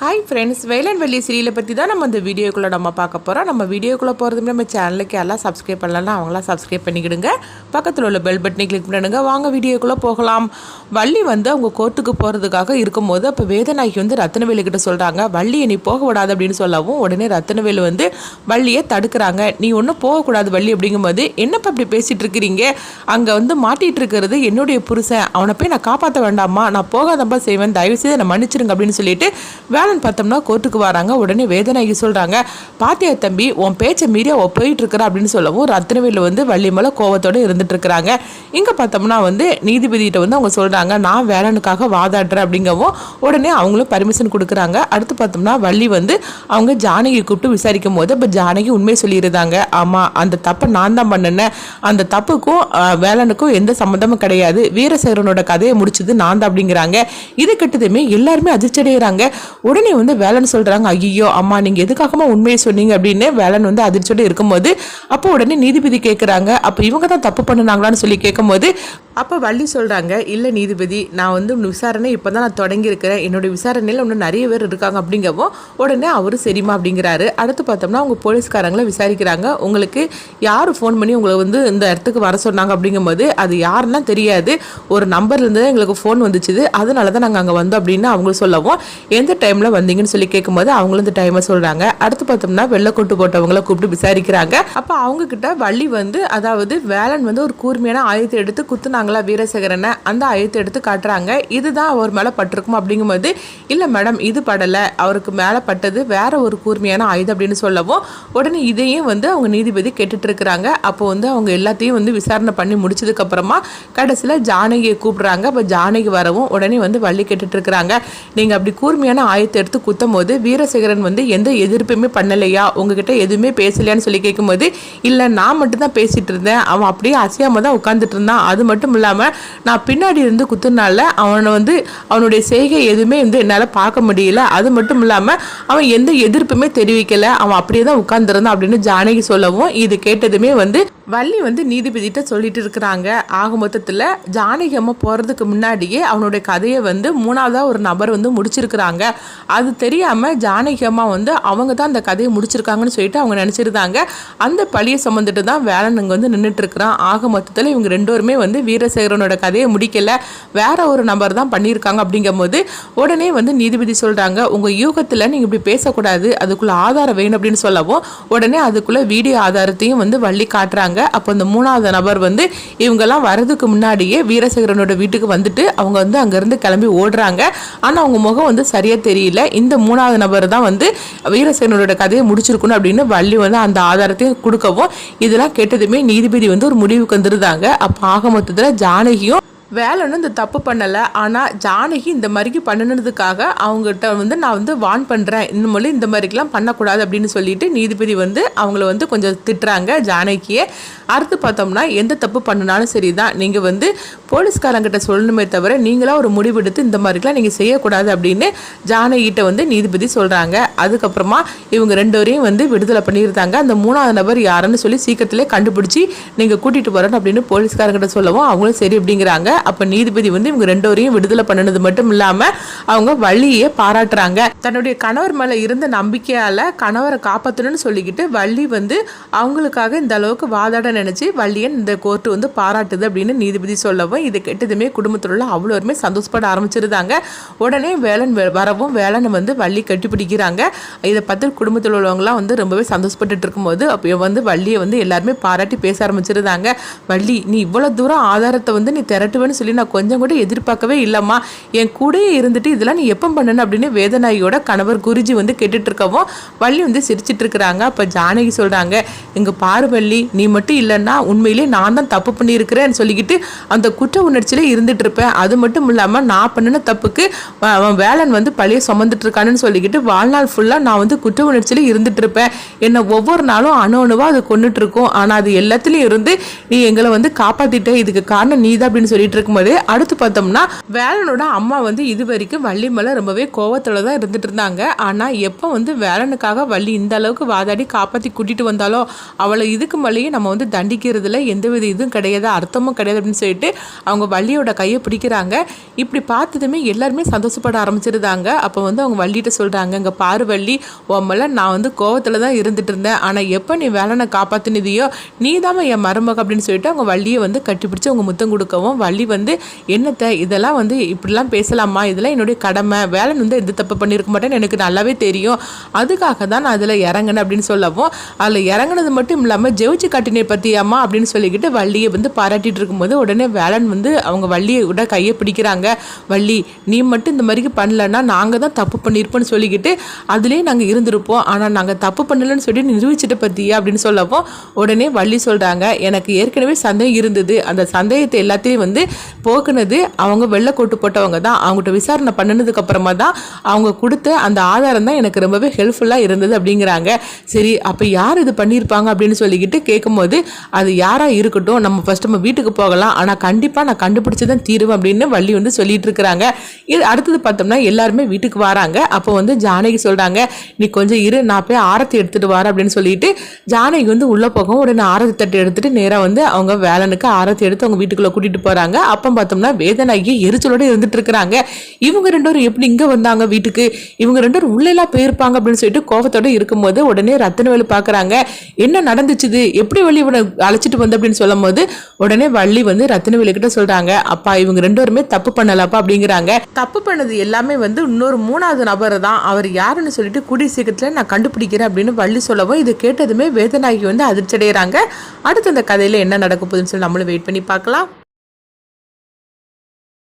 Hi friends Velan வெள்ளி சீரியலை பற்றி தான் நம்ம இந்த வீடியோக்குள்ளே நம்ம பார்க்க போகிறோம் நம்ம வீடியோக்குள்ளே போகிறதுமே நம்ம சேனலுக்கு எல்லாம் சப்ஸ்கிரைப் பண்ணலாம் அவங்களாம் சப்ஸ்கிரைப் பண்ணிக்கிடுங்க. பக்கத்தில் உள்ள பெல் பட்டனை கிளிக் பண்ணிடுங்க. வாங்க வீடியோக்குள்ளே போகலாம். வள்ளி வந்து அவங்க கோர்ட்டுக்கு போகிறதுக்காக இருக்கும்போது அப்போ வேதநாயகி வந்து ரத்தனவேலு கிட்ட சொல்கிறாங்க வள்ளியை நீ போக விடாது அப்படின்னு சொல்லவும் உடனே ரத்தனவேலு வந்து வள்ளியை தடுக்கிறாங்க. நீ ஒன்றும் போகக்கூடாது வள்ளி அப்படிங்கும்போது என்னப்பா இப்படி பேசிகிட்டு இருக்கிறீங்க? அங்கே வந்து மாட்டிகிட்டு இருக்கிறது என்னுடைய புருஷன். அவனை போய் நான் காப்பாற்ற வேண்டாமா நான் போகாதப்பா செய்வேன். தயவுசெய்து என்னை மன்னிச்சிருங்க அப்படின்னு சொல்லிட்டு வேலன் பார்த்தோம்னா கோர்ட்டுக்கு வராங்க உடனே வேதனைக்கு சொல்கிறாங்க பாத்தியா தம்பி உன் பேச்சை மீறி அவள் போயிட்டுருக்குறா அப்படின்னு சொல்லவும் ரத்னவேலு வந்து வள்ளி கோவத்தோடு இருந்துட்டு இருக்கிறாங்க. இங்கே பார்த்தோம்னா வந்து நீதிபதிகிட்ட வந்து அவங்க சொல்கிறாங்க நான் வேலனுக்காக வாதாடுறேன் அப்படிங்கவும் உடனே அவங்களும் பர்மிஷன் கொடுக்குறாங்க. அடுத்து பார்த்தோம்னா வள்ளி வந்து அவங்க ஜானகி கூப்பிட்டு விசாரிக்கும் போது இப்போ ஜானகி உண்மை சொல்லியிருந்தாங்க. ஆமாம் அந்த தப்பை நான் தான் பண்ணினேன் அந்த தப்புக்கும் அஹ், வேலனுக்கும் எந்த சம்மந்தமும் கிடையாது. வீரசேகரனோட கதையை முடிச்சது நான் தான் அப்படிங்கிறாங்க. இது கிட்டதுமே எல்லாருமே அதிர்ச்சி அடைகிறாங்க உடனே வந்து வேலன் சொல்கிறாங்க ஐயோ அம்மா நீங்கள் எதுக்காகமா உண்மையை சொன்னீங்க? அப்படின்னு வேலன் வந்து அதிர்ச்சியோட இருக்கும்போது அப்போ உடனே நீதிபதி கேட்குறாங்க அப்போ இவங்க தான் தப்பு பண்ணினாங்களான்னு சொல்லி கேட்கும்போது அப்போ வள்ளி சொல்கிறாங்க இல்லை நீதிபதி நான் வந்து உன் விசாரணை இப்போ தான் நான் தொடங்கியிருக்கிறேன். என்னோட விசாரணையில் இன்னும் நிறைய பேர் இருக்காங்க. அப்படிங்கவும் உடனே அவர் சரிம்மா அப்படிங்கிறாரு. அடுத்து பார்த்தோம்னா அவங்க போலீஸ்காரங்களை விசாரிக்கிறாங்க. உங்களுக்கு யார் ஃபோன் பண்ணி உங்களை வந்து இந்த இடத்துக்கு வர சொன்னாங்க? அப்படிங்கும்போது அது யாருன்னா தெரியாது. ஒரு நம்பர்லேருந்து தான் எங்களுக்கு ஃபோன் வந்துச்சுது. அதனால தான் நாங்கள் அங்கே வந்தோம் அப்படின்னு அவங்க சொல்லவும் எந்த டைமில் வந்தீங்கன்னு சொல்லி கேட்கும்போது அவங்களும் இந்த டைமை சொல்கிறாங்க அடுத்து பார்த்தோம்னா வெள்ளை கொட்டு போட்டவங்கள கூப்பிட்டு விசாரிக்கிறாங்க. அப்போ அவங்க கிட்ட வள்ளி வந்து அதாவது வேலன் வந்து ஒரு கூர்மையான ஆயுதத்தை எடுத்து குத்துனாங்களா வீரசேகரனை? அந்த ஆயுதத்தை எடுத்து காட்டுறாங்க. இதுதான் அவர் மேலே பட்டிருக்கும் அப்படிங்கும்போது இல்லை மேடம் இது படலை. அவருக்கு மேலே பட்டது வேற ஒரு கூர்மையான ஆயுதம் அப்படின்னு சொல்லவும் உடனே இதையும் வந்து அவங்க நீதிபதி கேட்டுட்டு இருக்கிறாங்க அப்போ வந்து அவங்க எல்லாத்தையும் வந்து விசாரணை பண்ணி முடிச்சதுக்கப்புறமா கடைசியில் ஜானகியை கூப்பிடுறாங்க. அப்போ ஜானகி வரவும் உடனே வந்து வள்ளி கேட்டுட்டு இருக்கிறாங்க நீங்கள் அப்படி கூர்மையான ஆயத்தை எடுத்து குத்தும் போது வீரசேகரன் வந்து எந்த எதிர்ப்புமே பண்ணலையா? உங்ககிட்ட எதுவுமே பேசலையான்னு சொல்லி கேட்கும்போது இல்லை நான் மட்டும் தான் பேசிட்டு இருந்தேன். அவன் அப்படியே அசையாம தான் உட்காந்துட்டு இருந்தான். அது மட்டும் இல்லாமல் நான் பின்னாடி இருந்து குத்துனால அவனை வந்து அவனுடைய செய்கை எதுவுமே வந்து என்னால் பார்க்க முடியல. அது மட்டும் இல்லாமல் அவன் எந்த எதிர்ப்புமே தெரிவிக்கலை. அவன் அப்படியே தான் உட்காந்துருந்தான் அப்படின்னு ஜானகி சொல்லவும் இது கேட்டதுமே வந்து வள்ளி வந்து நீதிபதிகிட்ட சொல்லிட்டு இருக்கிறாங்க. ஆக மொத்தத்தில் ஜானகி அம்மா போகிறதுக்கு முன்னாடியே அவனுடைய கதையை வந்து மூணாவதாக ஒரு நபர் வந்து முடிச்சிருக்கிறாங்க. அது தெரியாமல் ஜானகி அம்மா வந்து அவங்க தான் அந்த கதையை முடிச்சிருக்காங்கன்னு சொல்லிட்டு அவங்க நினச்சிருந்தாங்க. அந்த பழியை சுமந்துட்டு தான் வேலன் இங்கே வந்து நின்றுட்டு இருக்கிறான் ஆக மொத்தத்தில் இவங்க ரெண்டோருமே வந்து வீரசேகரனோட கதையை முடிக்கலை. வேற ஒரு நபர் தான் பண்ணியிருக்காங்க அப்படிங்கும்போது உடனே வந்து நீதிபதி சொல்கிறாங்க உங்கள் யூகத்தில் நீங்கள் இப்படி பேசக்கூடாது. அதுக்குள்ளே ஆதாரம் வேணும் அப்படின்னு சொல்லவும் உடனே அதுக்குள்ளே வீடியோ ஆதாரத்தையும் வந்து வள்ளி காட்டுறாங்க. அப்போ அந்த மூணாவது நபர் வந்து இவங்கெல்லாம் வரதுக்கு முன்னாடியே வீரசேகரனோட வீட்டுக்கு வந்துட்டு அவங்க வந்து அங்கேருந்து கிளம்பி ஓடுறாங்க. ஆனால் அவங்க முகம் வந்து சரியாக தெரியல. இந்த மூணாவது நபர் தான் வந்து வீரசேனோட கதையை முடிச்சிருக்கணும் அப்படின்னு வள்ளி வந்து அந்த ஆதாரத்தையும் கொடுக்கவும் இதெல்லாம் கேட்டதுமே நீதிபதி வந்து ஒரு முடிவுக்கு வந்துருந்தாங்க. அப்போ ஆக மொத்தத்தில் ஜானகியும் வேலனும் இந்த தப்பு பண்ணலை. ஆனால் ஜானகி இந்த மாதிரிக்கு பண்ணினதுக்காக அவங்ககிட்ட வந்து நான் வந்து வான் பண்ணுறேன் இனிமேல் இந்த மாதிரிக்கெலாம் பண்ணக்கூடாது அப்படின்னு சொல்லிட்டு நீதிபதி வந்து அவங்கள வந்து கொஞ்சம் திட்டுறாங்க ஜானகியை. அடுத்து பார்த்தோம்னா எந்த தப்பு பண்ணினாலும் சரி தான் நீங்கள் வந்து போலீஸ்காரங்கிட்ட சொல்லணுமே தவிர நீங்களாக ஒரு முடிவெடுத்து இந்த மாதிரிக்கெலாம் நீங்கள் செய்யக்கூடாது அப்படின்னு ஜானகிட்ட வந்து நீதிபதி சொல்கிறாங்க அதுக்கப்புறமா இவங்க ரெண்டு வரையும் வந்து விடுதலை பண்ணியிருந்தாங்க. அந்த மூணாவது நபர் யாருன்னு சொல்லி சீக்கிரத்திலே கண்டுபிடிச்சி நீங்கள் கூட்டிகிட்டு வரணும் அப்படின்னு போலீஸ்காரங்கிட்ட சொல்லவும் அவங்களும் சரி அப்படிங்கிறாங்க. அப்போ நீதிபதி வந்து இவங்க ரெண்டோரையும் விடுதலை பண்ணினது மட்டும் இல்லாமல் அவங்க வள்ளியை பாராட்டுறாங்க. தன்னுடைய கணவர் மேலே இருந்த நம்பிக்கையால் கணவரை காப்பாற்றணும்னு சொல்லிக்கிட்டு வள்ளி வந்து அவங்களுக்காக இந்த அளவுக்கு வாதாட நினச்சி வள்ளியை இந்த கோர்ட்டு வந்து பாராட்டுது அப்படின்னு நீதிபதி சொல்லவும் இதை கெட்டதுமே குடும்பத்தில் உள்ள அவ்வளோருமே சந்தோஷப்பட ஆரம்பிச்சிருந்தாங்க. உடனே வேலன் வரவும் வேலனை வந்து வள்ளி கட்டிப்பிடிக்கிறாங்க. இதை பார்த்து குடும்பத்தில் உள்ளவங்களாம் வந்து ரொம்பவே சந்தோஷப்பட்டுட்டு இருக்கும்போது அப்போ வந்து வள்ளியை வந்து எல்லாருமே பாராட்டி பேச ஆரம்பிச்சிருந்தாங்க. வள்ளி நீ இவ்வளோ தூரம் ஆதாரத்தை வந்து நீ திரட்டுவேன்னு சொல்லி நான் கொஞ்சம் கூட எதிர்பார்க்கவே இல்லைம்மா. என் கூடயே இருந்துட்டு இதெல்லாம் நீ எப்போ பண்ணணும் அப்படின்னு வேதநாயகியோட கணவர் குருஜி வந்து கேட்டுட்டு இருக்கவும் வள்ளி வந்து சிரிச்சிட்டு இருக்கிறாங்க அப்போ ஜானகி சொல்கிறாங்க இங்கே பாரு வள்ளி நீ மட்டும் இல்லைன்னா உண்மையிலே நான் தான் தப்பு பண்ணியிருக்கிறேன்னு சொல்லிக்கிட்டு அந்த குற்ற உணர்ச்சியில இருந்துட்டு இருப்பேன் அது மட்டும் இல்லாமல் நான் பண்ணின தப்புக்கு அவன் வேலன் வந்து பழைய சுமந்துட்டு இருக்கானுன்னு சொல்லிக்கிட்டு வாழ்நாள் ஃபுல்லாக நான் வந்து குற்ற உணர்ச்சியில இருந்துட்டு இருப்பேன் என்னை ஒவ்வொரு நாளும் அணு அணுவாக அது கொண்டுட்டு இருக்கும் ஆனால் அது எல்லாத்துலேயும் இருந்து நீ எங்களை வந்து காப்பாத்திட்ட. இதுக்கு காரணம் நீ தான் அப்படின்னு சொல்லிட்டு இருக்கும்போது அடுத்து பார்த்தோம்னா வேலனோட அம்மா வந்து இது வரைக்கும் வள்ளி மேலே ரொம்பவே கோவத்தோட தான் இருந்துட்டு இருந்தாங்க. ஆனால் எப்போ வந்து வேலனுக்காக வள்ளி இந்த அளவுக்கு வாதாடி காப்பாற்றி கூட்டிட்டு வந்தாலோ அவளை இதுக்கு மேலேயும் நம்ம வந்து தண்டிக்கிறதுல எந்தவித இதுவும் கிடையாது அர்த்தமும் கிடையாது அப்படின்னு சொல்லிட்டு அவங்க வள்ளியோட கையை பிடிக்கிறாங்க. இப்படி பார்த்ததுமே எல்லாருமே சந்தோஷப்பட ஆரம்பிச்சிருந்தாங்க. அப்போ வந்து அவங்க வள்ளிகிட்ட சொல்கிறாங்க இங்கே பாரு வள்ளி உம்மல நான் வந்து கோவத்தில் தான் இருந்துட்டு இருந்தேன். ஆனால் எப்போ நீ வேலனை காப்பாற்றினதையோ நீ தான் என் மருமக அப்படின்னு சொல்லிட்டு அவங்க வள்ளியை வந்து கட்டிப்பிடிச்சு அவங்க முத்தம் கொடுக்கவும் வள்ளி வந்து என்னத்தை இதெல்லாம் வந்து இப்படிலாம் பேசலாமா? இதெல்லாம் என்னுடைய கடமை. வேலன் வந்து எந்த தப்பு பண்ணியிருக்க மாட்டேன்னு எனக்கு நல்லாவே தெரியும். அதுக்காக தான் நான் அதில் இறங்கினேன் அப்படின்னு சொல்லவும் அதில் இறங்குனது மட்டும் இல்லாமல் ஜெயிச்சு காட்டினே பற்றியாமா அப்படின்னு சொல்லிக்கிட்டு வள்ளியை வந்து பாராட்டிட்டு இருக்கும்போது உடனே வேலன் வந்து அவங்க வள்ளியை விட கையை பிடிக்கிறாங்க. வள்ளி நீ மட்டும் இந்த மாதிரி பண்ணலன்னா நாங்கள் தான் தப்பு பண்ணியிருப்போம்னு சொல்லிக்கிட்டு அதுலேயே நாங்கள் இருந்திருப்போம். ஆனால் நாங்கள் தப்பு பண்ணலன்னு சொல்லி நிரூபிச்சிட்ட பற்றியா அப்படின்னு சொல்லவும் உடனே வள்ளி சொல்கிறாங்க எனக்கு ஏற்கனவே சந்தேகம் இருந்தது. அந்த சந்தேகத்தை எல்லாத்தையும் வந்து போக்குனது அவங்க வெள்ளை கோட்டு போட்டவங்க தான். அவங்ககிட்ட விசாரணை பண்ணினதுக்கு அப்புறமா தான் அவங்க கொடுத்த அந்த ஆதாரம் தான் எனக்கு ரொம்பவே ஹெல்ப்ஃபுல்லாக இருந்தது அப்படிங்கிறாங்க. சரி அப்போ யார் இது பண்ணியிருப்பாங்க அப்படின்னு சொல்லிக்கிட்டு கேட்கும்போது அது யாராக இருக்கட்டும் நம்ம ஃபஸ்ட் நம்ம வீட்டுக்கு போகலாம். ஆனால் கண்டிப்பாக நான் கண்டுபிடிச்சி தான் தீருவேன் அப்படின்னு வள்ளி வந்து சொல்லிட்டு இருக்கிறாங்க. இது அடுத்தது பார்த்தோம்னா எல்லாருமே வீட்டுக்கு வராங்க. அப்போ வந்து ஜானகி சொல்கிறாங்க நீ கொஞ்சம் இரு நான் போய் ஆரத்தி எடுத்துகிட்டு வரேன் அப்படின்னு சொல்லிட்டு ஜானகி வந்து உள்ளே போகவும் உடனே ஆரத்தி தட்டு எடுத்துகிட்டு நேராக வந்து அவங்க வேலனுக்கு ஆரத்தி எடுத்து அவங்க வீட்டுக்குள்ளே கூட்டிகிட்டு போகிறாங்க அப்போ பார்த்தோம்னா வேதனாகி எரிச்சலோட இருந்துட்டு இருக்கிறாங்க. இவங்க ரெண்டு பேரும் எப்படி இங்கே வந்தாங்க வீட்டுக்கு? இவங்க ரெண்டு பேரும் உள்ளேலாம் போயிருப்பாங்க அப்படின்னு சொல்லிட்டு கோபத்தோடு இருக்கும்போது உடனே ரத்தனவேலு பார்க்குறாங்க. என்ன நடந்துச்சுது? எப்படி வள்ளி இவனை அழைச்சிட்டு வந்து அப்படின்னு சொல்லும் போது உடனே வள்ளி வந்து ரத்தனவேலு கிட்ட சொல்கிறாங்க அப்பா இவங்க ரெண்டு பேருமே தப்பு பண்ணலப்பா அப்படிங்கிறாங்க. தப்பு பண்ணது எல்லாமே வந்து இன்னொரு மூணாவது நபர் தான். அவர் யாருன்னு சொல்லிட்டு கூடிய சீக்கிரத்தில் நான் கண்டுபிடிக்கிறேன் அப்படின்னு வள்ளி சொல்லவும் இது கேட்டதுமே வேதனாகி வந்து அதிர்ச்சி அடைகிறாங்க அடுத்து அந்த கதையில் என்ன நடக்க போகுதுன்னு சொல்லி நம்மளும் வெயிட் பண்ணி பார்க்கலாம்.